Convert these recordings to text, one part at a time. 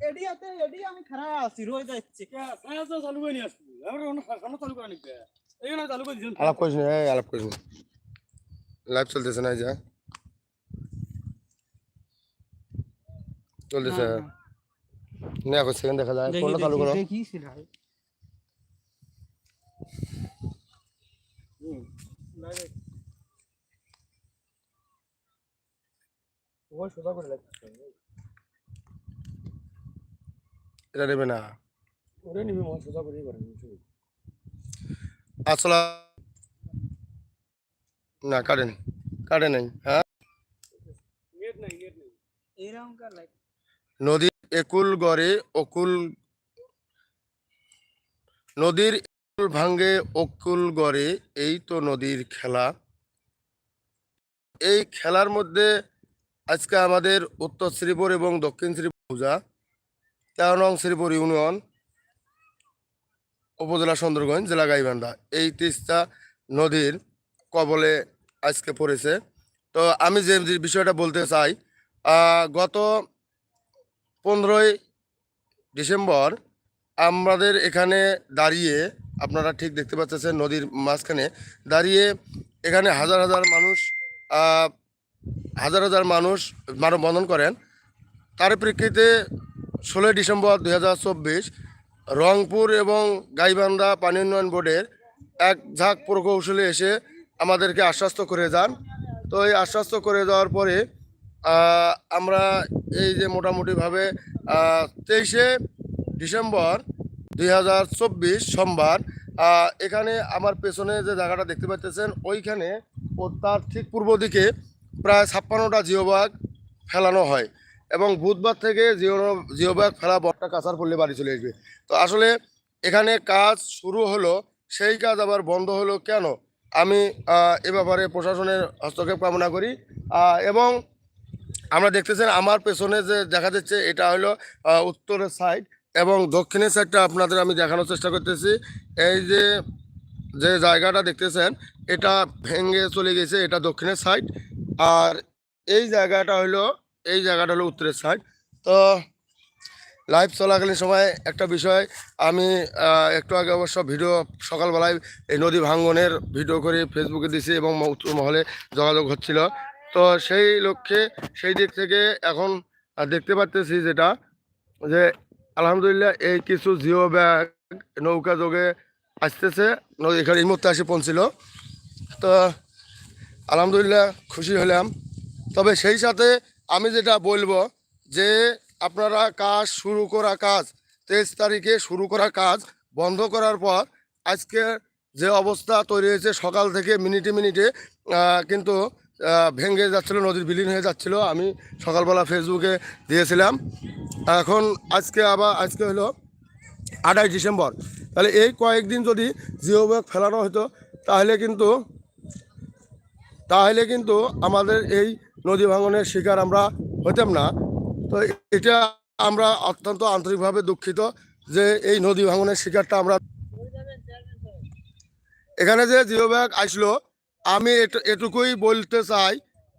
এডিয়াতে এডি আমি খারাপ আছি রয়ে যাচ্ছে চালু করে নিয়ে আসব অন্য চালু করে এইখানে চালু করে দিয়েছেন আলাপ করিস না আলাপ করিস না লাইভ চলতেছে না যা চলতেছে না এখন সেকেন্ড দেখা যায় কোনটা চালু করো দেখি সেটা ওই সোজা করে লাগছে এটা নেবে না? ওরে নিবি মন সোজা করে করেন আসলা। না কাটে নেই কাটে নেই হ্যাঁ? নদীর একুল গড়ে অকুল নদীর একুল ভাঙ্গে অকুল গড়ে এই তো নদীর খেলা। এই খেলার মধ্যে আজকে আমাদের উত্তর শ্রীপুর এবং দক্ষিণ শ্রীপুর পূজা। তেরো নং শ্রীপুর ইউনিয়ন, উপজেলা সুন্দরগঞ্জ, জেলা গাইবান্ধা। এই তিস্তা নদীর কবলে আজকে পড়েছে। তো আমি যে বিষয়টা বলতে চাই গত পনেরোই ডিসেম্বর আমাদের এখানে দাঁড়িয়ে, আপনারা ঠিক দেখতে পাচ্ছেন নদীর মাঝখানে, দাঁড়িয়ে এখানে হাজার হাজার মানুষ হাজার হাজার মানুষ মানববন্ধন করেন। তার প্রেক্ষিতে ষোলোই ডিসেম্বর দুই হাজার চব্বিশ রংপুর এবং গাইবান্ধা পানি উন্নয়ন বোর্ডের এক ঝাঁক প্রকৌশলী এসে আমাদেরকে আশ্বস্ত করে যান। তো এই আশ্বস্ত করে যাওয়ার পরে আমরা এই যে মোটামুটিভাবে তেইশে ডিসেম্বর দুই হাজার চব্বিশ সোমবার এখানে আমার পেছনে যে জায়গাটা দেখতে পাচ্ছেন ওইখানে ও তার ঠিক পূর্ব দিকে প্রায় ছাপ্পান্নটা জিওবাগ ফেলানো হয়। এবং বুধবার থেকে জিও জিওবাগ ফেলা বটটা কাঁচার পড়লে বাড়ি চলে আসবে। তো আসলে এখানে কাজ শুরু হলো, সেই কাজ আবার বন্ধ হলো কেন? আমি এ ব্যাপারে প্রশাসনের হস্তক্ষেপ কামনা করি। এবং আমরা দেখতেছেন আমার পেছনে যে দেখা যাচ্ছে, এটা হলো উত্তরের সাইড এবং দক্ষিণের সাইডটা আপনাদের আমি দেখানোর চেষ্টা করতেছি। এই যে যে জায়গাটা দেখতেছেন, এটা ভেঙে চলে গেছে, এটা দক্ষিণের সাইড আর এই জায়গাটা হলো এই জায়গাটা হলো উত্তরের সাইড তো লাইভ চলাকালীন সময় একটা বিষয়, আমি একটু আগে অবশ্য ভিডিও সকালবেলায় এই নদী ভাঙ্গনের ভিডিও করে ফেসবুকে দিছি এবং উত্তর মহলে যোগাযোগ হচ্ছিল। তো সেই লক্ষ্যে, সেই দিক থেকে এখন দেখতে পাচ্তেছি যেটা, যে আলহামদুলিল্লাহ এই কিছু জিও ব্যাগ নৌকা যোগে আসতেছে এখানে এই মুহূর্তে আসে পৌঁছিল। তো আলহামদুলিল্লাহ খুশি হলাম। তবে সেই সাথে আমি যেটা বলব যে আপনারা কাজ শুরু করা কাজ, তেইশ তারিখে শুরু করা কাজ বন্ধ করার পর আজকে যে অবস্থা তৈরি হয়েছে সকাল থেকে মিনিটে মিনিটে কিন্তু ভেঙে যাচ্ছিল, নদীর বিলীন হয়ে যাচ্ছিল। আমি সকালবেলা ফেসবুকে দিয়েছিলাম। এখন আজকে আবার, আজকে হলো আঠাশ ডিসেম্বর। তাহলে এই কয়েকদিন যদি জিও ব্যাগ ফেলানো হতো, তাহলে কিন্তু তাহলে কিন্তু আমাদের এই নদী ভাঙনের শিকার আমরা হতাম না। তো এটা আমরা অত্যন্ত আন্তরিকভাবে দুঃখিত যে এই নদী ভাঙনের শিকারটা আমরা এখানে যে জিও ব্যাগ আসলো, আমি এট- এটুকুই বলতে চাই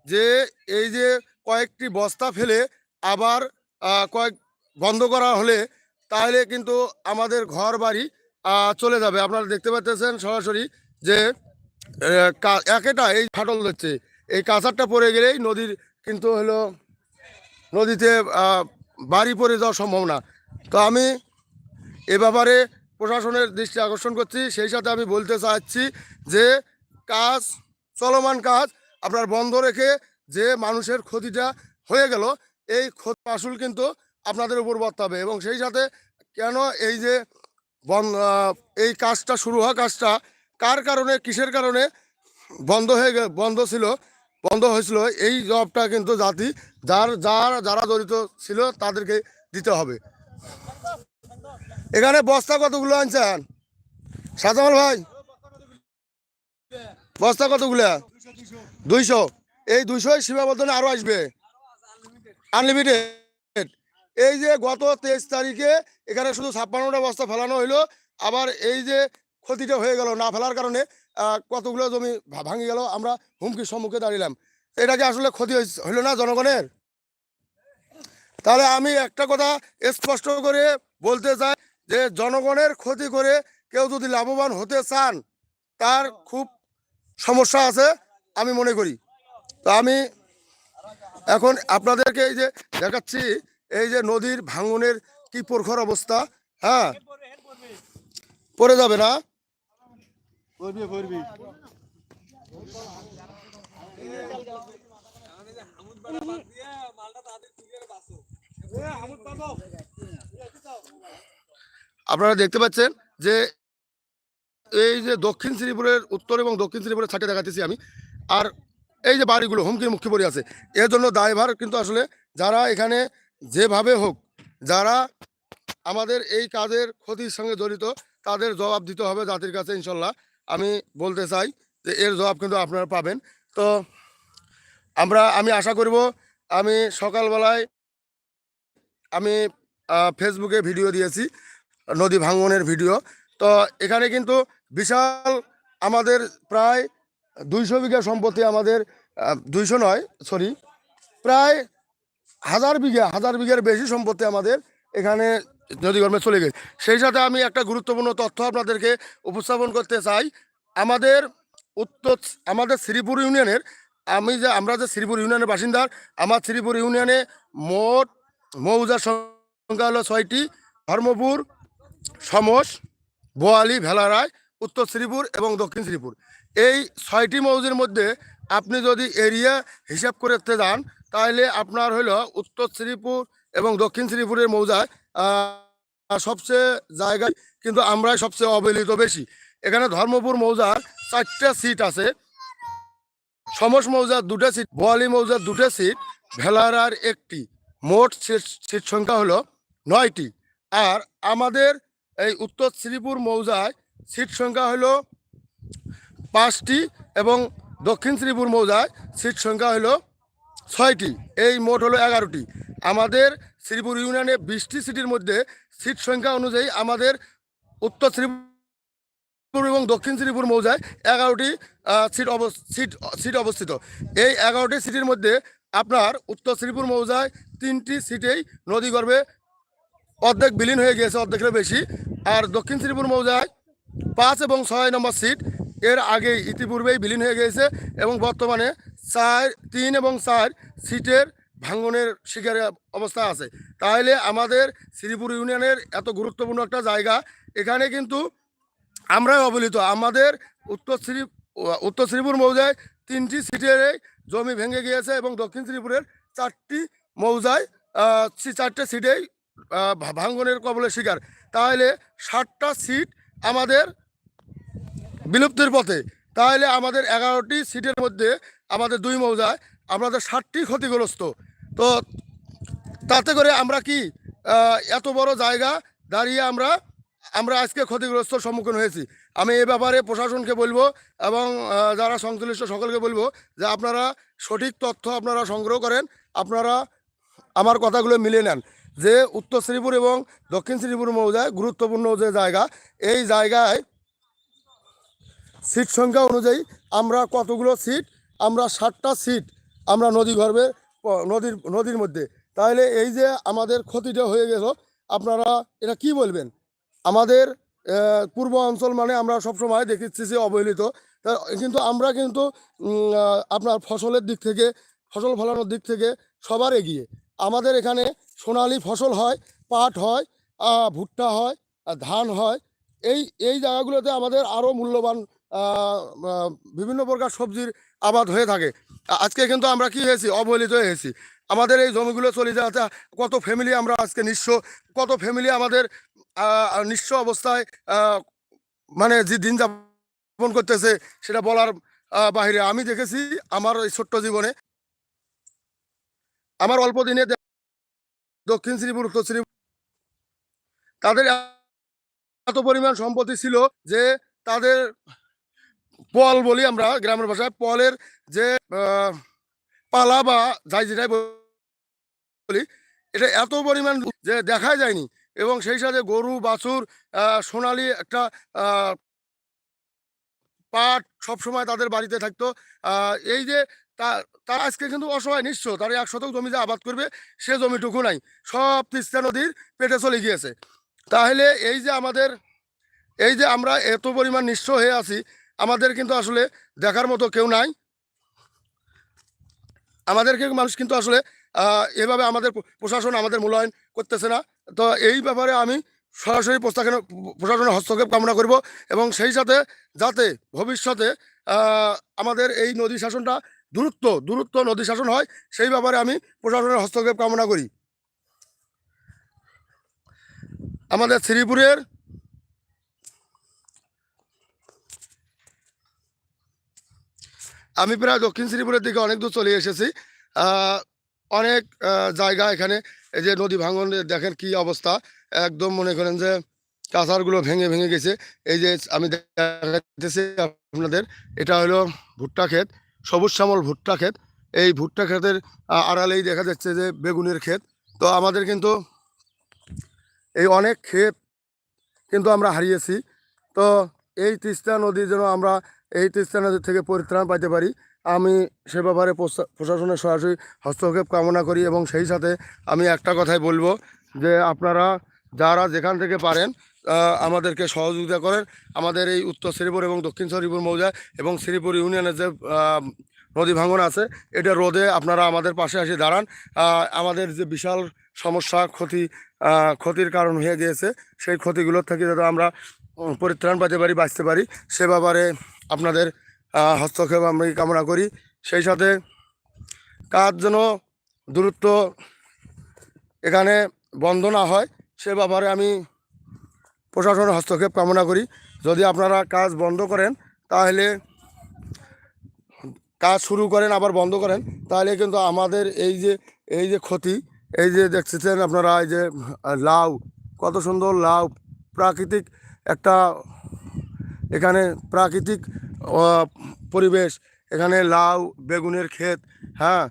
যে এই যে কয়েকটি বস্তা ফেলে আবার কয়েক বন্ধ করা হলে তাহলে কিন্তু আমাদের ঘর বাড়ি চলে যাবে। আপনারা দেখতে পাচ্ছেন সরাসরি যে একেটা এই ফাটল হচ্ছে এই কাঁচারটা পড়ে গেলেই নদীর কিন্তু হলো নদীতে বাড়ি পড়ে যাওয়ার সম্ভাবনা। তো আমি এ ব্যাপারে প্রশাসনের দৃষ্টি আকর্ষণ করছি, সেই সাথে আমি বলতে চাচ্ছি যে কাজ, চলমান কাজ আপনার বন্ধ রেখে যে মানুষের ক্ষতিটা হয়ে গেল, এই ক্ষতি আসল কিন্তু আপনাদের উপর বর্তাবে এবং সেই সাথে কেন এই যে এই কাজটা শুরু হওয়া কাজটা কার কারণে, কিসের কারণে বন্ধ হয়ে বন্ধ ছিল বন্ধ হয়েছিল। এই জবটা কিন্তু জাতি, যার যার, যারা জড়িত ছিল তাদেরকে দিতে হবে। এখানে বস্তা কতগুলো আনছেন? সাজামাল ভাই। বস্তা কতগুলো? দুইশো। এই দুইশো সীমাবদ্ধ না আরও আসবে। আনলিমিটেড এই যে গত তেইশ তারিখে এখানে শুধু ছাপ্পান্নটা বস্তা ফেলানো হইল, আবার এই যে ক্ষতিটা হয়ে গেল না ফেলার কারণে কতগুলো জমি ভাঙে গেল, আমরা হুমকির সম্মুখে দাঁড়িলাম। এটা কি আসলে ক্ষতি হইল না জনগণের? তাহলে আমি একটা কথা স্পষ্ট করে বলতে চাই যে, জনগণের ক্ষতি করে কেউ যদি লাভবান হতে চান, তার খুব সমস্যা আছে, আমি মনে করি। তো আমি এখন আপনাদেরকে এই যে দেখাচ্ছি, এই যে নদীর ভাঙনের কি প্রখর অবস্থা হ্যাঁ? পড়ে যাবে না? পড়বি পড়বি আপনারা দেখতে পাচ্ছেন যে এই যে দক্ষিণ শ্রীপুরের উত্তর এবং দক্ষিণ শ্রীপুরের ছাটে দেখাতেছি আমি। আর এই যে বাড়িগুলো, হুমকির মুখে পড়ে আছে। এর জন্য দায়ভার কিন্তু আসলে যারা এখানে যেভাবে হোক, যারা আমাদের এই কাজের ক্ষতির সঙ্গে জড়িত, তাদের জবাব দিতে হবে জাতির কাছে ইনশাল্লাহ। আমি বলতে চাই যে এর জবাব কিন্তু আপনারা পাবেন। তো আমরা, আমি আশা করব আমি সকালবেলায় আমি ফেসবুকে ভিডিও দিয়েছি, নদী ভাঙনের ভিডিও তো এখানে কিন্তু বিশাল আমাদের প্রায় দুইশো বিঘা সম্পত্তি আমাদের দুইশো নয় সরি প্রায় হাজার বিঘা, হাজার বিঘার বেশি সম্পত্তি আমাদের এখানে নদীগর্ভে চলে গেছে। সেই সাথে আমি একটা গুরুত্বপূর্ণ তথ্য আপনাদেরকে উপস্থাপন করতে চাই। আমাদের উত্তর, আমাদের শ্রীপুর ইউনিয়নের, আমি যে, আমরা যে শ্রীপুর ইউনিয়নের বাসিন্দার আমার শ্রীপুর ইউনিয়নে মোট মৌজার সংখ্যা হলো ছয়টি, ধর্মপুর, সমস, বোয়ালি, ভেলারায়, উত্তর শ্রীপুর এবং দক্ষিণ শ্রীপুর। এই ছয়টি মৌজের মধ্যে আপনি যদি এরিয়া হিসাব করতে যান, তাহলে আপনার হলো উত্তর শ্রীপুর এবং দক্ষিণ শ্রীপুরের মৌজায় সবচেয়ে জায়গায় কিন্তু আমরাই সবচেয়ে অবহেলিত বেশি। এখানে ধর্মপুর মৌজার চারটা সিট আছে। সমস মৌজার দুটো সিট বোয়ালি মৌজার দুটো সিট ভেলারার একটি। মোট সিট সংখ্যা হলো নয়টি। আর আমাদের এই উত্তর শ্রীপুর মৌজায় সিট সংখ্যা হলো পাঁচটি এবং দক্ষিণ শ্রীপুর মৌজায় সিট সংখ্যা হলো ছয়টি। এই মোট হলো এগারোটি। আমাদের শ্রীপুর ইউনিয়নে বিশটি সিটির মধ্যে সিট সংখ্যা অনুযায়ী আমাদের উত্তর শ্রীপুর এবং দক্ষিণ শ্রীপুর মৌজায় এগারোটি সিট অব সিট সিট অবস্থিত। এই এগারোটি সিটির মধ্যে আপনার উত্তর শ্রীপুর মৌজায় তিনটি সিটেই নদীগর্ভে অর্ধেক বিলীন হয়ে গিয়েছে অর্ধেকের বেশি। আর দক্ষিণ শ্রীপুর মৌজায় পাঁচ এবং ছয় নম্বর সিট এর আগেই ইতিপূর্বেই বিলীন হয়ে গিয়েছে এবং বর্তমানে চার, তিন এবং চার সিটের ভাঙ্গনের শিকারে অবস্থা আছে। তাহলে আমাদের শ্রীপুর ইউনিয়নের এত গুরুত্বপূর্ণ একটা জায়গা, এখানে কিন্তু আমরাই অবহেলিত। আমাদের উত্তর শ্রী উত্তর শ্রীপুর মৌজায় তিনটি সিটের জমি ভেঙে গিয়েছে এবং দক্ষিণ শ্রীপুরের চারটি মৌজায় চারটে সিটেই ভাঙ্গনের কবলে শিকার। তাহলে ষাটটা সিট আমাদের বিলুপ্তির পথে। তাহলে আমাদের এগারোটি সিটের মধ্যে আমাদের দুই মৌজায়, আমাদের ষাটটি ক্ষতিগ্রস্ত। তো তাতে করে আমরা কি এত বড় জায়গা দাঁড়িয়ে আমরা আমরা আজকে ক্ষতিগ্রস্ত সম্মুখীন হয়েছি। আমি এ ব্যাপারে প্রশাসনকে বলব এবং যারা সংশ্লিষ্ট সকলকে বলব যে আপনারা সঠিক তথ্য আপনারা সংগ্রহ করেন, আপনারা আমার কথাগুলো মিলিয়ে নেন। যে উত্তর শ্রীপুর এবং দক্ষিণ শ্রীপুর মৌজায় গুরুত্বপূর্ণ যে জায়গা, এই জায়গায় সিট সংখ্যা অনুযায়ী আমরা কতগুলো সিট, আমরা ষাটটা সিট আমরা নদী গর্ভে নদীর নদীর মধ্যে। তাহলে এই যে আমাদের ক্ষতিটা হয়ে গেল, আপনারা এটা কি বলবেন? আমাদের পূর্ব অঞ্চল মানে আমরা সবসময় দেখেছি যে অবহেলিত। কিন্তু আমরা কিন্তু আপনার ফসলের দিক থেকে, ফসল ফলানোর দিক থেকে সবার এগিয়ে। আমাদের এখানে সোনালি ফসল হয়, পাট হয় ভুট্টা হয় ধান হয়। এই এই জায়গাগুলোতে আমাদের আরও মূল্যবান বিভিন্ন প্রকার সবজির আবাদ হয়ে থাকে। আজকে কিন্তু আমরা কি হয়েছি? অবহেলিত হয়েছি। আমাদের এই জমিগুলো চলে যাওয়াতে কত ফ্যামিলি আমরা আজকে নিঃস্ব, কত ফ্যামিলি আমাদের নিঃস্ব অবস্থায় মানে যে দিন যাপন করতেছে সেটা বলার বাহিরে। আমি দেখেছি আমার এই ছোট্ট জীবনে, আমার অল্প দিনে দক্ষিণ শ্রীপুর, উত্তর শ্রীপুর, তাদের এত পরিমাণ সম্পত্তি ছিল যে তাদের পল বলি আমরা গ্রামের ভাষায়, পলের যে পালা বা যাই যেটাই বলি, এটা এত পরিমাণ যে দেখাই যায়নি। এবং সেই সাথে গরু, বাছুর সোনালি একটা পাট সবসময় তাদের বাড়িতে থাকতো। এই যে তা- তারা আজকে কিন্তু অসহায় নিঃস্ব তারা এক শতক জমি যে আবাদ করবে, সে জমিটুকু নাই। সব তিস্তা নদীর পেটে চলে গিয়েছে। তাহলে এই যে আমাদের, এই যে আমরা এত পরিমাণ নিঃস্ব হয়ে আছি আমাদের কিন্তু আসলে দেখার মতো কেউ নাই। আমাদেরকে মানুষ কিন্তু আসলে এভাবে আমাদের প্রশাসন আমাদের মূল্যায়ন করতেছে না। তো এই ব্যাপারে আমি সরাসরি প্রশাসন প্রশাসনের হস্তক্ষেপ কামনা করব এবং সেই সাথে যাতে ভবিষ্যতে আমাদের এই নদী শাসনটা দূরত্ব দূরত্ব নদী শাসন হয়, সেই ব্যাপারে আমি প্রশাসনের হস্তক্ষেপ কামনা করি। আমাদের শ্রীপুরের আমি প্রায় দক্ষিণ শ্রীপুরের দিকে অনেক দূর চলে এসেছি। অনেক জায়গা এখানে, এই যে নদী ভাঙন, দেখেন কি অবস্থা। একদম মনে করেন যে কাঁচারগুলো ভেঙে ভেঙে গেছে। এই যে আমি দেখাতেছি আপনাদের, এটা হলো ভুট্টা ক্ষেত, সবুজ শ্যামল ভুট্টা ক্ষেত। এই ভুট্টা ক্ষেতের আড়ালেই দেখা যাচ্ছে যে বেগুনের ক্ষেত। তো আমাদের কিন্তু এই অনেক ক্ষেত কিন্তু আমরা হারিয়েছি। তো এই তিস্তা নদী যেন আমরা এই তিস্তা নদী থেকে পরিত্রাণ পাইতে পারি। আমি সে ব্যাপারে প্রশা- প্রশাসনের সরাসরি হস্তক্ষেপ কামনা করি এবং সেই সাথে আমি একটা কথাই বলব যে আপনারা যারা যেখান থেকে পারেন আমাদেরকে সহযোগিতা করেন। আমাদের এই উত্তর শ্রীপুর এবং দক্ষিণ শ্রীপুর মৌজা এবং শ্রীপুর ইউনিয়নের যে নদী ভাঙন আছে, এটা রোধে আপনারা আমাদের পাশে এসে দাঁড়ান। আমাদের যে বিশাল সমস্যা, ক্ষতি ক্ষতির কারণ হয়ে গিয়েছে, সেই ক্ষতিগুলোর থেকে যাতে আমরা পরিত্রাণ পেতে পারি, বাঁচতে পারি, সে ব্যাপারে আপনাদের হস্তক্ষেপ আমি কামনা করি। সেই সাথে কাজ যেন দূরত্ব এখানে বন্ধ না হয়, সে ব্যাপারে আমি প্রশাসনের হস্তক্ষেপ কামনা করি। যদি আপনারা কাজ বন্ধ করেন, তাহলে কাজ শুরু করেন, আবার বন্ধ করেন, তাহলে কিন্তু আমাদের এই যে এই যে ক্ষতি, এই যে দেখতেছেন আপনারা, এই যে লাউ, কত সুন্দর লাউ, প্রাকৃতিক একটা এখানে প্রাকৃতিক পরিবেশ। এখানে লাউ, বেগুনের ক্ষেত হ্যাঁ?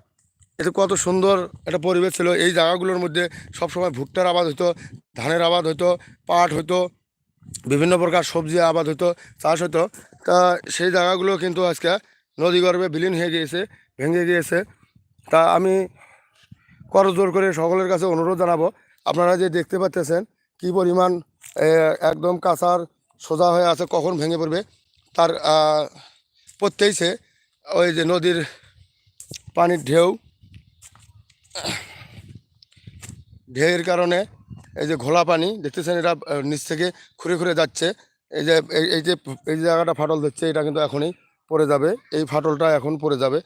এটা কত সুন্দর একটা পরিবেশ ছিল। এই জায়গাগুলোর মধ্যে সবসময় ভুট্টার আবাদ হতো ধানের আবাদ হতো পাট হতো বিভিন্ন প্রকার সবজি আবাদ হতো চাষ হতো তা সেই জায়গাগুলো কিন্তু আজকে নদীগর্ভে বিলীন হয়ে গিয়েছে, ভেঙে গিয়েছে। তা আমি করজোর করে সকলের কাছে অনুরোধ জানাব, আপনারা যে দেখতে পাচ্তেছেন কি পরিমাণ একদম কাঁচার সোজা হয়ে আছে কখন ভেঙে পড়বে? তার আহ, পড়তেইছে ওই যে নদীর পানির ঢেউ। ঢেউয়ের কারণে এই যে ঘোলা পানি দেখতেছেন এটা নিচ থেকে খুঁড়ে খুঁড়ে যাচ্ছে। এই যে এই- যে এই জায়গাটা ফাটল দিচ্ছে এটা কিন্তু এখনই পড়ে যাবে। এই ফাটলটা এখন পড়ে যাবে।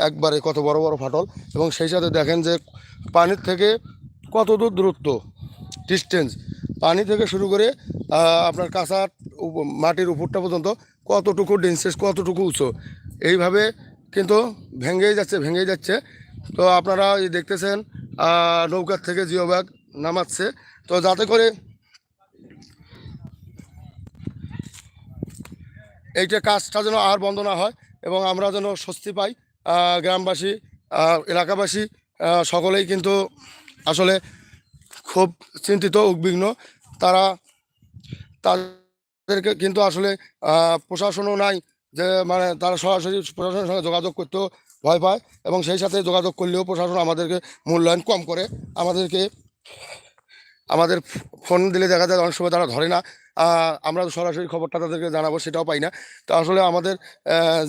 একবারে কত বড় বড় ফাটল। এবং সেই সাথে দেখেন যে পানির থেকে কত দূর দূরত্ব? ডিস্টেন্স পানি থেকে শুরু করে আপনার কাঁচা মাটির উপরটা পর্যন্ত কতটুকু ডেন্সেস কতটুকু উঁচু এইভাবে কিন্তু ভেঙেই যাচ্ছে ভেঙেই যাচ্ছে। তো আপনারা এই দেখতেছেন নৌকার থেকে জিও ব্যাগ নামাচ্ছে। তো যাতে করে এইটা কাজটা যেন আর বন্ধ না হয় এবং আমরা যেন স্বস্তি পাই গ্রামবাসী এলাকাবাসী সকলেই কিন্তু আসলে খুব চিন্তিত, উদ্বিগ্ন। তারা তাদেরকে কিন্তু আসলে প্রশাসনও নাই যে মানে তারা সরাসরি প্রশাসনের সঙ্গে যোগাযোগ করতেও ভয় পায় এবং সেই সাথে যোগাযোগ করলেও প্রশাসন আমাদেরকে মূল্যায়ন কম করে। আমাদেরকে, আমাদের ফোন দিলে দেখা যায় অনেক সময় তারা ধরে না। আমরা সরাসরি খবরটা তাদেরকে জানাব সেটাও পাই না। তো আসলে আমাদের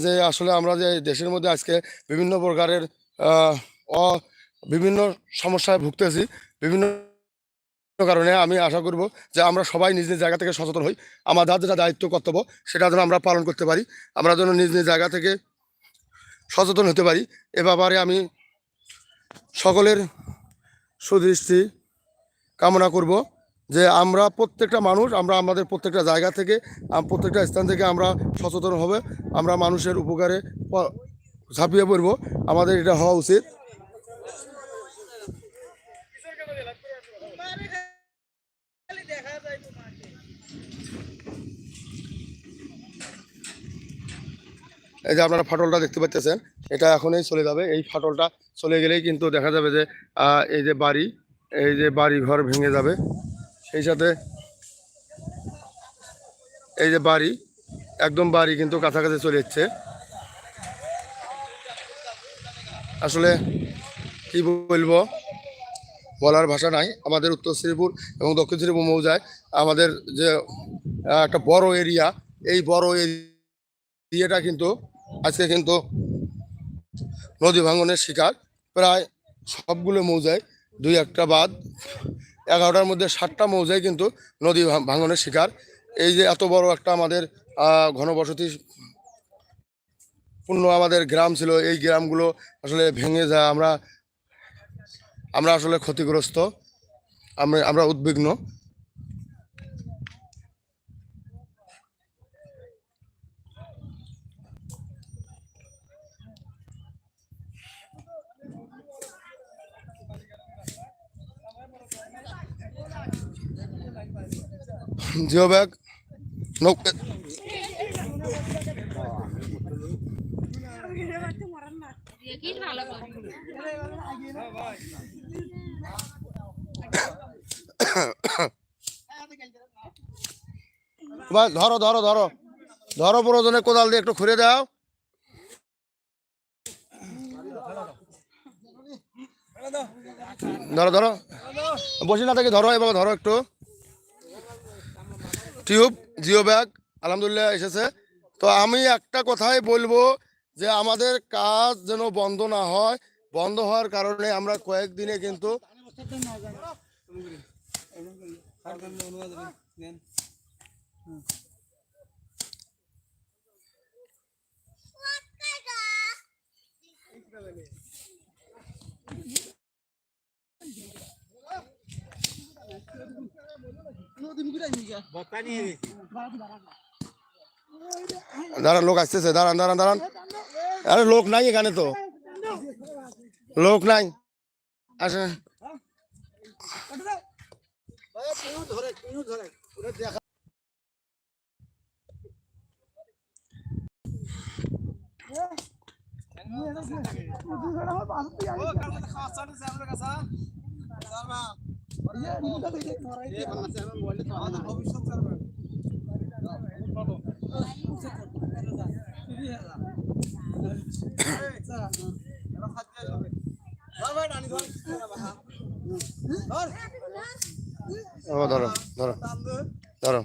যে আসলে আমরা যে দেশের মধ্যে আজকে বিভিন্ন প্রকারের বিভিন্ন সমস্যায় ভুগতেছি, বিভিন্ন কারণে আমি আশা করব যে আমরা সবাই নিজ নিজ জায়গা থেকে সচেতন হই। আমাদের যেটা দায়িত্ব, কর্তব্য, সেটা যেন আমরা পালন করতে পারি। আমরা যেন নিজ নিজ জায়গা থেকে সচেতন হতে পারি। এ ব্যাপারে আমি সকলের সুদৃষ্টি কামনা করব যে আমরা প্রত্যেকটা মানুষ, আমরা আমাদের প্রত্যেকটা জায়গা থেকে প্রত্যেকটা স্থান থেকে আমরা সচেতন হবে। আমরা মানুষের উপকারে ঝাঁপিয়ে পড়ব। আমাদের এটা হওয়া উচিত খালি দেখা যায় তোমাকে এই যে আপনারা ফাটলটা দেখতে পাচ্ছেন, এটা এখনই চলে যাবে। এই ফাটলটা চলে গেলেই কিন্তু দেখা যাবে যে এই যে বাড়ি, এই যে বাড়ি ঘর ভেঙে যাবে। সেই সাথে এই যে বাড়ি, একদম বাড়ি কিন্তু কাছাকাছি চলে যাচ্ছে আসলে কি বলব? বলার ভাষা নাই। আমাদের উত্তর শ্রীপুর এবং দক্ষিণ শ্রীপুর মৌজায় আমাদের যে একটা বড় এরিয়া এই বড় এরিয়াটা কিন্তু আজকে কিন্তু নদী ভাঙনের শিকার। প্রায় সবগুলো মৌজায় দুই একটা বাদ, এগারোটার মধ্যে সাতটা মৌজায় কিন্তু নদী ভাঙনের শিকার। এই যে এত বড় একটা আমাদের ঘনবসতি পূর্ণ আমাদের গ্রাম ছিল, এই গ্রামগুলো আসলে ভেঙে যায়। আমরা আমরা আসলে ক্ষতিগ্রস্ত। আমরা উদ্বিগ্ন। জিও ব্যাগ ভাই, ধরো ধরো ধরো। ধরো প্রয়োজনে কোদাল দিয়ে একটু খুঁড়ে দাও। ধরো ধরো। বসি না থেকে ধরো, এবার ধরো একটু। টিউব, জিও ব্যাগ, আলহামদুলিল্লাহ এসেছে। তো আমি একটা কথাই বলব যে আমাদের কাজ যেন বন্ধ না হয়। বন্ধ হওয়ার কারণে আমরা কয়েকদিনে কিন্তু দাঁড়ান লোক আসতেছে দাঁড়ান দাঁড়ান দাঁড়ান। আরে লোক নাই এখানে তো। লোক নাই। আসেন ও ধরো ধরো ধরো।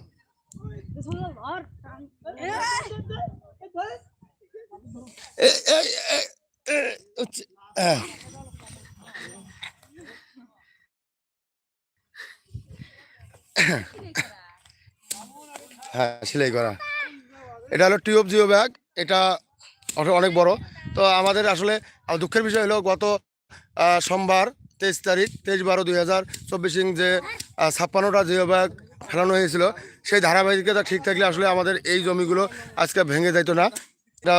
এ, এ, এ, এ, হচ্ছে, আহ। হ্যাঁ সেলাই করা। এটা হলো টিউব জিও ব্যাগ এটা অনেক- বড়। তো আমাদের আসলে দুঃখের বিষয় হলো গত সোমবার তেইশ তারিখ, তেইশ বারো দুই হাজার চব্বিশ ইং যে ছাপ্পান্নটা জিও ব্যাগ ফেলানো হয়েছিল, সেই ধারাবাহিকতা ঠিক থাকলে আসলে আমাদের এই জমিগুলো আজকে ভেঙে যাইতো না। এটা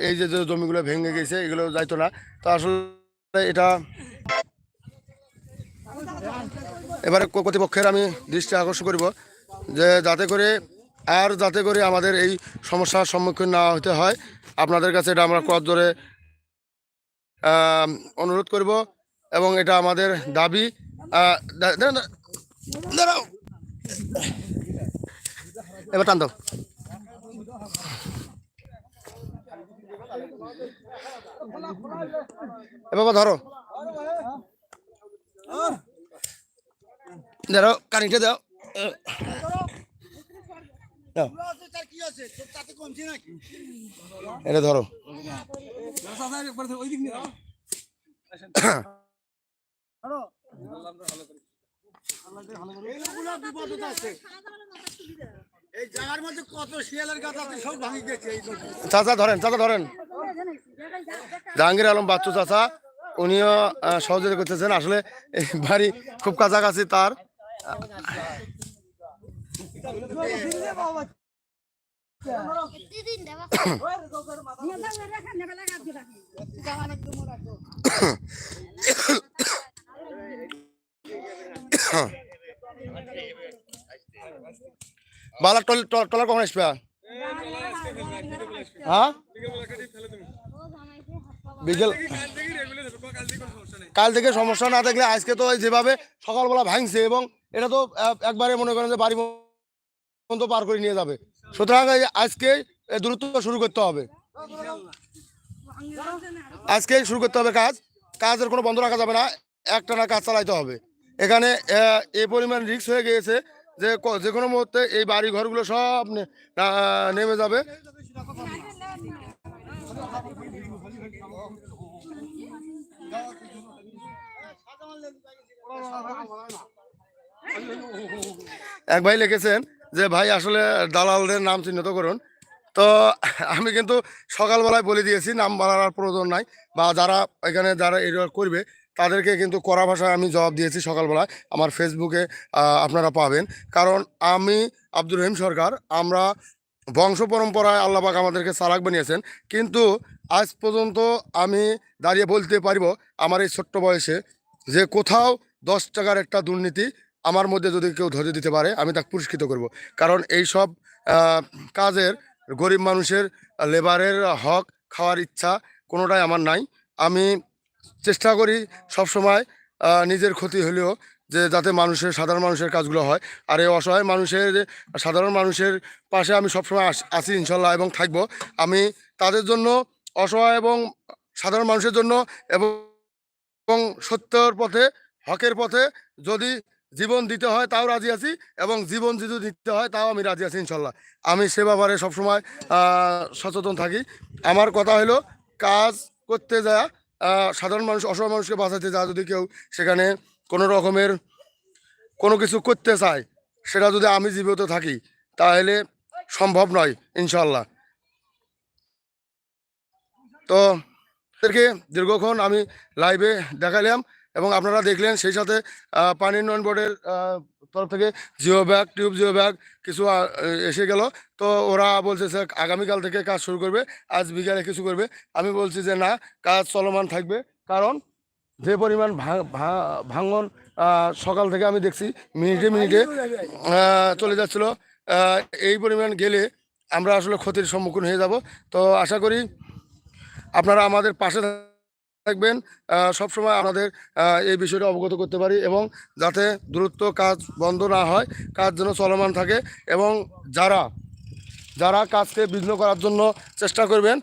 এই যে জমিগুলো ভেঙে গেছে, এগুলো যাইতো না। তো আসলে এটা এবারে কর্তৃপক্ষের আমি দৃষ্টি আকর্ষণ করব যে, যাতে করে আর যাতে করে আমাদের এই সমস্যার সম্মুখীন না হতে হয়, আপনাদের কাছে এটা আমরা কত জোরে অনুরোধ করব এবং এটা আমাদের দাবি এবার টান এবার বাবা ধরো। ধরো দাও দাও। এটা ধরো। চাচা ধরেন চাচা ধরেন। জাহাঙ্গীর আলম বাচ্চু চাচা উনিও সহযোগিতা করতেছেন। আসলে বাড়ি খুব কাছাকাছি তার। বালা টল টল- টলার কখন আসবে? হ্যাঁ? বিকেল কাল থেকে সমস্যা না থাকলে আজকে তো যেভাবে সকালবেলা ভাঙছে এবং এটা তো একবারে মনে করেন যে বাড়ি পর্যন্ত পার করে নিয়ে যাবে। সুতরাং আজকে দূরত্ব শুরু করতে হবে। আজকে শুরু করতে হবে কাজ। কাজের কোনো বন্ধ রাখা যাবে না। একটা না কাজ চালাইতে হবে। এখানে এই পরিমাণ রিস্ক হয়ে গিয়েছে যে যে কোনো মুহূর্তে এই বাড়ি ঘরগুলো সব নেমে যাবে। এক ভাই লিখেছেন যে ভাই আসলে দালালদের নাম চিহ্নিত করুন। তো আমি কিন্তু সকালবেলায় বলে দিয়েছি, নাম বলার প্রয়োজন নাই বা যারা এখানে যারা এগুলো করবে, তাদেরকে কিন্তু কড়া ভাষায় আমি জবাব দিয়েছি সকালবেলায়। আমার ফেসবুকে আপনারা পাবেন। কারণ আমি আব্দুর রহিম সরকার, আমরা বংশ পরম্পরায় আল্লাহবাক আমাদেরকে চালাক বানিয়েছেন। কিন্তু আজ পর্যন্ত আমি দাঁড়িয়ে বলতে পারব, আমার এই ছোট্ট বয়সে যে কোথাও দশ টাকার একটা দুর্নীতি আমার মধ্যে যদি কেউ ধরে দিতে পারে, আমি তাকে পুরস্কৃত করব। কারণ এই সব কাজের গরিব মানুষের লেবারের হক খাওয়ার ইচ্ছা কোনোটাই আমার নাই। আমি চেষ্টা করি সব সময় নিজের ক্ষতি হলেও যে যাতে মানুষের, সাধারণ মানুষের কাজগুলো হয়। আর এই অসহায় মানুষের, সাধারণ মানুষের পাশে আমি সবসময় আছি ইনশাল্লাহ এবং থাকব। আমি তাদের জন্য অসহায় এবং সাধারণ মানুষের জন্য এবং সত্যর পথে, হকের পথে যদি জীবন দিতে হয়, তাও রাজি আছি এবং জীবন যদি দিতে হয়, তাও আমি রাজি আছি, ইনশাল্লাহ। আমি সে ব্যাপারে সবসময় সচেতন থাকি। আমার কথা হলো, কাজ করতে যা সাধারণ মানুষ, অসহায় মানুষকে বাঁচাতে যা যদি কেউ সেখানে কোনো রকমের কোনো কিছু করতে চায়, সেটা যদি আমি জীবিত থাকি, তাহলে সম্ভব নয়, ইনশাল্লাহ। তো তাদেরকে দীর্ঘক্ষণ আমি লাইভে দেখালাম এবং আপনারা দেখলেন সেই সাথে পানি উন্নয়ন বোর্ডের তরফ থেকে geo bag, tube geo bag কিছু এসে গেল। তো ওরা বলছে, স্যার, আগামীকাল থেকে কাজ শুরু করবে, আজ বিকালে কিছু করবে। আমি বলছি যে, না, কাজ চলমান থাকবে। কারণ যে পরিমাণ ভাঙন সকাল থেকে আমি দেখছি, মিনিটে মিনিটে চলে যাচ্ছিল। এই পরিমাণ গেলে আমরা আসলে ক্ষতির সম্মুখীন হয়ে যাব। তো আশা করি আপনারা আমাদের পাশে থাকবেন সবসময় আমাদের এই বিষয়টা অবগত করতে পারি এবং যাতে দূরত্ব কাজ বন্ধ না হয়, কাজ যেন চলমান থাকে এবং যারা যারা কাজকে বিঘ্ন করার জন্য চেষ্টা করবেন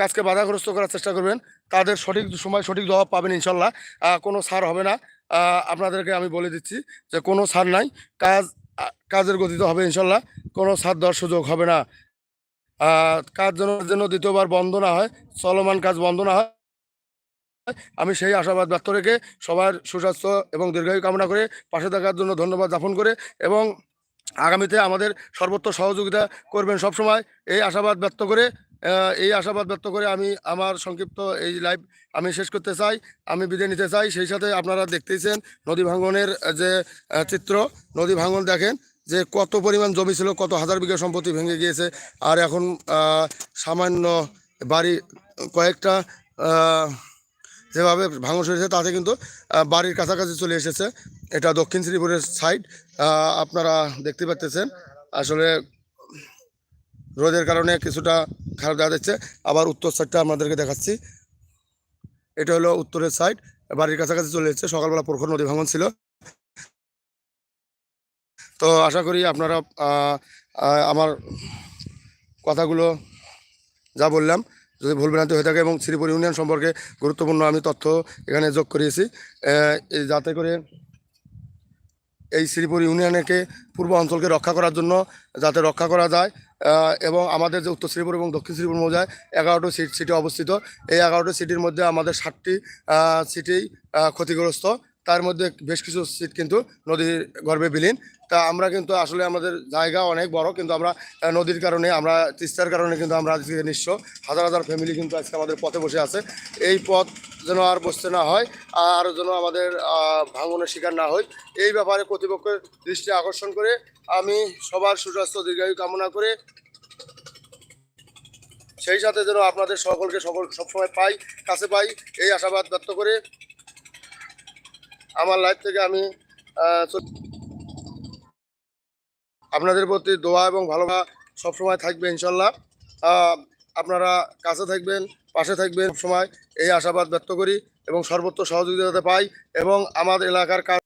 কাজকে বাধাগ্রস্ত করার চেষ্টা করবেন, তাদের সঠিক সময় সঠিক জবাব পাবেন ইনশাল্লাহ। কোনো ছাড় হবে না। আপনাদেরকে আমি বলে দিচ্ছি যে কোনো ছাড় নাই, কাজ কাজের গতিতে হবে ইনশাল্লাহ, কোনো ছাড় দেওয়ার সুযোগ হবে না। কাজ যেন যেন দ্বিতীয়বার বন্ধ না হয়, চলমান কাজ বন্ধ না হয় আমি সেই আশাবাদ ব্যক্ত রেখে সবার সুস্বাস্থ্য এবং দীর্ঘায়ু কামনা করে পাশে থাকার জন্য ধন্যবাদ জ্ঞাপন করে এবং আগামীতে আমাদের সর্বোচ্চ সহযোগিতা করবেন সবসময়। এই আশাবাদ ব্যক্ত করে এই আশাবাদ ব্যক্ত করে আমি আমার সংক্ষিপ্ত এই লাইভ আমি শেষ করতে চাই, আমি বিদায় নিতে চাই। সেই সাথে আপনারা দেখতেইছেন নদী ভাঙ্গনের যে চিত্র। নদী ভাঙ্গন দেখেন যে কত পরিমাণ জমি ছিল, কত হাজার বিঘা সম্পত্তি ভেঙে গিয়েছে। আর এখন সামান্য বাড়ি, কয়েকটা যেভাবে ভাঙন হয়েছে তাতে কিন্তু বাড়ির কাছাকাছি চলে এসেছে। এটা দক্ষিণ শ্রীপুরের সাইড আপনারা দেখতে পাচ্ছেন আসলে রোদের কারণে কিছুটা খারাপ দেখা যাচ্ছে। আবার উত্তর সাইডটা আপনাদেরকে দেখাচ্ছি। এটা হলো উত্তরের সাইড বাড়ির কাছাকাছি চলে এসেছে। সকালবেলা প্রখর নদী ভাঙন ছিল। তো আশা করি আপনারা আমার কথাগুলো যা বললাম যদি ভুল ভ্রান্তি হয়ে থাকে এবং শ্রীপুর ইউনিয়ন সম্পর্কে গুরুত্বপূর্ণ আমি তথ্য এখানে যোগ করিয়েছি। যাতে করে এই শ্রীপুর ইউনিয়নকে পূর্ব অঞ্চলকে রক্ষা করার জন্য যাতে রক্ষা করা যায় এবং আমাদের যে উত্তর শ্রীপুর এবং দক্ষিণ শ্রীপুর মৌজায় এগারোটি সিট সিটি অবস্থিত। এই এগারোটি সিটির মধ্যে আমাদের ষাটটি আহ, ক্ষতিগ্রস্ত। তার মধ্যে বেশ কিছু সিট কিন্তু নদীর গর্ভে বিলীন। তা আমরা কিন্তু আসলে আমাদের জায়গা অনেক বড়, কিন্তু আমরা নদীর কারণে, আমরা তিস্তার কারণে কিন্তু আমরা আজকে নিঃস্ব। হাজার হাজার ফ্যামিলি কিন্তু আজকে আমাদের পথে বসে আছে। এই পথ যেন আর বসতে না হয়, আর যেন আমাদের ভাঙনের শিকার না হয়, এই ব্যাপারে কর্তৃপক্ষের দৃষ্টি আকর্ষণ করে আমি সবার সুস্বাস্থ্য, দীর্ঘায়ু কামনা করে সেই সাথে যেন আপনাদের সকলকে সকল, সবসময় পাই, কাছে পাই, এই আশাবাদ ব্যক্ত করে আমার লাইফ থেকে আমি আপনাদের প্রতি দোয়া এবং ভালোবাসা সবসময় থাকবে ইনশাল্লাহ। আপনারা কাছে থাকবেন, পাশে থাকবেন সবসময়। এই আশাবাদ ব্যক্ত করি এবং সর্বোচ্চ সহযোগিতা পাই এবং আমাদের এলাকার কাজ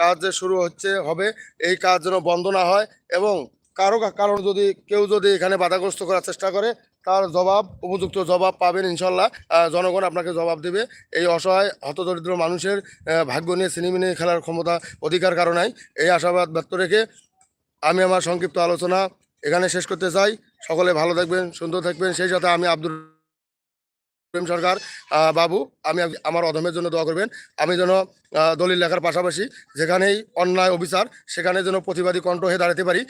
কাজ যে শুরু হচ্ছে, হবে, এই কাজ যেন বন্ধ না হয় এবং কারও কারণ যদি কেউ যদি এখানে বাধাগ্রস্ত করার চেষ্টা করে তার জবাব, উপযুক্ত জবাব পাবেন ইনশাল্লাহ। জনগণ আপনাকে জবাব দেবে। এই অসহায়, হতদরিদ্র মানুষের ভাগ্য নিয়ে সিনেমিনে খেলার ক্ষমতা, অধিকার কারণে এই আশাবাদ ব্যক্ত রেখে আমি আমার সংক্ষিপ্ত আলোচনা এখানে শেষ করতে চাই। সকলে ভালো থাকবেন, সুন্দর থাকবেন। সেই সাথে আমি আব্দুল প্রেম সরকার বাবু, আমি আমার অধমের জন্য দোয়া করবেন। আমি যেন দলিল লেখার পাশাপাশি যেখানেই অন্যায় অবিচার, সেখানে যেন প্রতিবাদী কণ্ঠ হয়ে দাঁড়াতে পারি।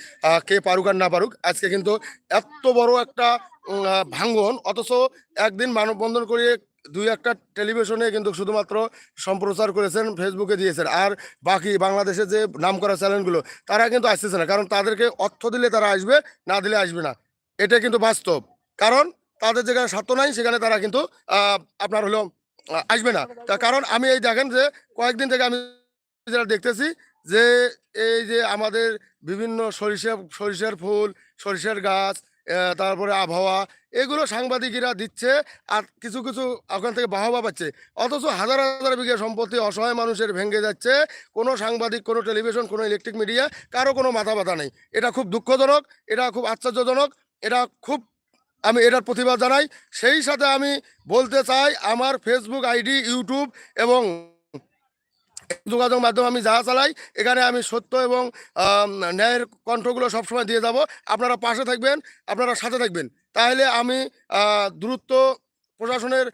কে পারুক আর না পারুক, আজকে কিন্তু এত বড় একটা ভাঙ্গন অথচ একদিন মানববন্ধন করিয়ে দুই একটা টেলিভিশনে কিন্তু শুধুমাত্র সম্প্রচার করেছেন, ফেসবুকে দিয়েছেন। আর বাকি বাংলাদেশে যে নাম করা চ্যানেলগুলো, তারা কিন্তু আসতেছে না। কারণ তাদেরকে অর্থ দিলে তারা আসবে, না দিলে আসবে না। এটা কিন্তু বাস্তব। কারণ তাদের যেখানে স্বার্থ নাই, সেখানে তারা কিন্তু আপনার হলো আসবে না। তার কারণ আমি এই দেখেন যে, কয়েকদিন থেকে আমি যেটা দেখতেছি যে, এই যে আমাদের বিভিন্ন সরিষা, সরিষার ফুল, সরিষার গাছ তারপরে আবহাওয়া, এগুলো সাংবাদিকরা দিচ্ছে আর কিছু কিছু ওখান থেকে বাহবা পাচ্ছে। অথচ হাজার হাজার বিঘে সম্পত্তি অসহায় মানুষের ভেঙে যাচ্ছে। কোনো সাংবাদিক, কোনো টেলিভিশন, কোনো ইলেকট্রিক মিডিয়া, কারও কোনো মাথা ব্যথা নেই। এটা খুব দুঃখজনক, এটা খুব আশ্চর্যজনক, এটা খুব আমি এটার প্রতিবাদ জানাই। সেই সাথে আমি বলতে চাই, আমার ফেসবুক আইডি ইউটিউব এবং যোগাযোগ মাধ্যমে আমি যা চালাই, এখানে আমি সত্য এবং ন্যায়ের কণ্ঠগুলো সবসময় দিয়ে যাব। আপনারা পাশে থাকবেন, আপনারা সাথে থাকবেন। তাহলে আমি দ্রুত প্রশাসনের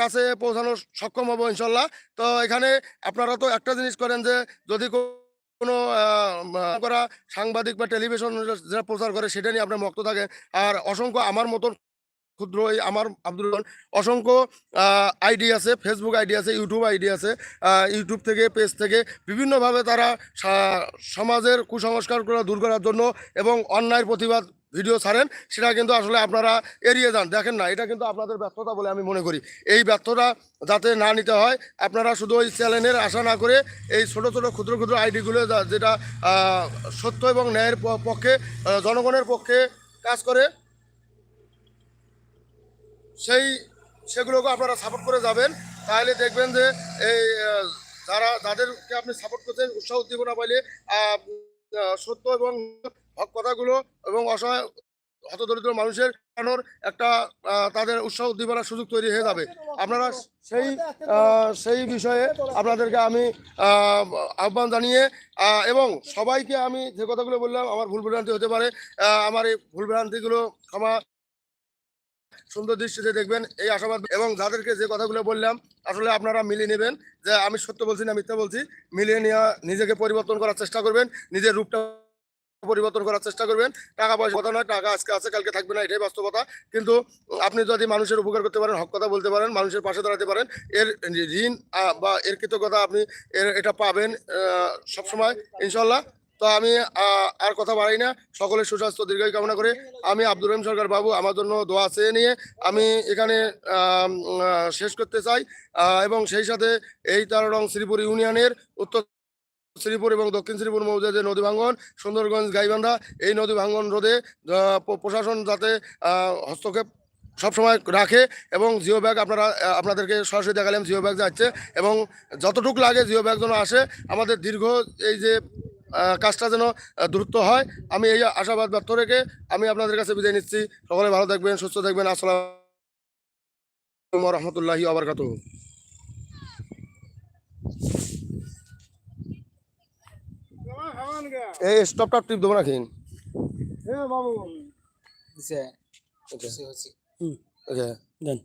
কাছে পৌঁছানো সক্ষম হব ইনশাল্লাহ। তো এখানে আপনারা তো একটা জিনিস করেন যে, যদি কোনো করা সাংবাদিক বা টেলিভিশন যারা প্রচার করে সেটা নিয়ে আপনার মক্ত থাকে। আর অসংখ্য আমার মতন ক্ষুদ্র এই আমার আব্দুল অসংখ্য আইডি আছে ফেসবুক আইডি আছে ইউটিউব আইডি আছে ইউটিউব থেকে পেজ থেকে বিভিন্নভাবে তারা সমাজের কুসংস্কারগুলো দূর করার জন্য এবং অন্যায়ের প্রতিবাদ ভিডিও ছাড়েন, সেটা কিন্তু আসলে আপনারা এড়িয়ে যান। দেখেন না, এটা কিন্তু আপনাদের ব্যর্থতা বলে আমি মনে করি। এই ব্যর্থতা যাতে না নিতে হয়, আপনারা শুধু ওই চ্যানেলের আশা না করে এই ছোট ছোট ক্ষুদ্র ক্ষুদ্র আইডিগুলো যেটা সত্য এবং ন্যায়ের পক্ষে জনগণের পক্ষে কাজ করে, সেই, সেগুলোকে আপনারা সাপোর্ট করে যাবেন। তাহলে দেখবেন যে এই যারা, যাদেরকে আপনি সাপোর্ট করছেন, উৎসাহ উদ্দীপনা পাইলে সত্য এবং হক কথাগুলো এবং অসহায় হতদরিদ্র মানুষের জানানোর একটা তাদের উৎসাহ উদ্দীপনার সুযোগ তৈরি হয়ে যাবে। আপনারা সেই সেই বিষয়ে আপনাদেরকে আমি আহ্বান জানিয়ে এবং সবাইকে আমি যে কথাগুলো বললাম, আমার ভুল ভ্রান্তি হতে পারে আমার এই ভুল ভ্রান্তিগুলো ক্ষমা সুন্দর দৃষ্টিতে দেখবেন, এই আশাবাদ এবং যাদেরকে যে কথাগুলো বললাম, আসলে আপনারা মিলিয়ে নেবেন, যে আমি সত্য বলছি না মিথ্যা বলছি, মিলিয়ে নেওয়া নিজেকে পরিবর্তন করার চেষ্টা করবেন, নিজের রূপটা পরিবর্তন করার চেষ্টা করবেন। টাকা পয়সা কথা নয়, টাকা আজকে আছে, কালকে থাকবে না, এটাই বাস্তবতা। কিন্তু আপনি যদি মানুষের উপকার করতে পারেন, হক কথা বলতে পারেন, মানুষের পাশে দাঁড়াতে পারেন, এর ঋণ বা এর কৃতজ্ঞতা আপনি এর, এটা পাবেন সবসময় ইনশাল্লাহ তো আমি আর কথা বাড়াই না, সকলের সুস্বাস্থ্য, দীর্ঘায়ু কামনা করে আমি আব্দুর রহিম সরকার বাবু, আমার জন্য দোয়া চেয়ে নিয়ে। আমি এখানে শেষ করতে চাই এবং সেই সাথে এই তেরো রং শ্রীপুর ইউনিয়নের উত্তর শ্রীপুর এবং দক্ষিণ শ্রীপুর মৌজা যে নদী ভাঙ্গন সুন্দরগঞ্জ, গাইবান্ধা, এই নদী ভাঙ্গন রোধে প্রশাসন যাতে হস্তক্ষেপ সবসময় রাখে এবং জিও ব্যাগ আপনারা আপনাদেরকে সরাসরি দেখালাম, জিও ব্যাগ যাচ্ছে এবং যতটুকু লাগে জিও ব্যাগ যেন আসে, আমাদের দীর্ঘ এই যে কাজটা যেন দ্রুত হয়। আমি এই আশাবাদ ব্যর্থ রেখে আমি আপনাদের কাছে বিদায় নিচ্ছি। সকলে ভালো থাকবেন, সুস্থ থাকবেন। আসসালাম রহমতুল্লাহি আবরকাত এই স্টপটা টিপ দেবো নাকি এ বাবু। ওকে। দেন।